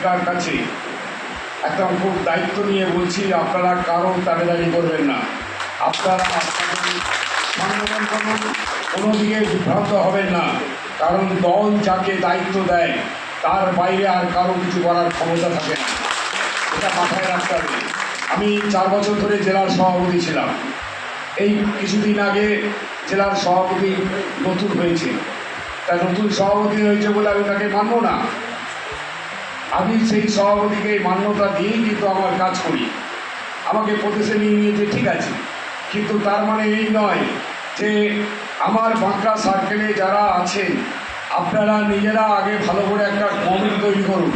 শিক্ষিকার কাছে। একটা খুব দায়িত্ব নিয়ে বলছি, আপনারা কারণ তাবেদারি করবেন না। আপনারা কোনো দিকে বিভ্রান্ত হবেন না, কারণ দল যাকে দায়িত্ব দেয়, তার বাইরে আর কারও কিছু করার ক্ষমতা থাকে না। এটা মাথায় রাখতে হবে। আমি চার বছর ধরে জেলার সভাপতি ছিলাম। এই কিছুদিন আগে জেলার সভাপতি নতুন হয়েছে। তা নতুন সভাপতি হয়েছে বলে আমি তাকে মানব না। আমি সেই সভাপতিকে মান্যতা দিয়েই কিন্তু আমার কাজ করি। আমাকে প্রদেশে নিয়ে নিয়েছে, ঠিক আছে। কিন্তু তার মানে এই নয় যে আমার বাঁকড়া সার্কেলে যারা আছেন, আপনারা নিজেরা আগে ভালো করে একটা কমিটি তৈরি করুন।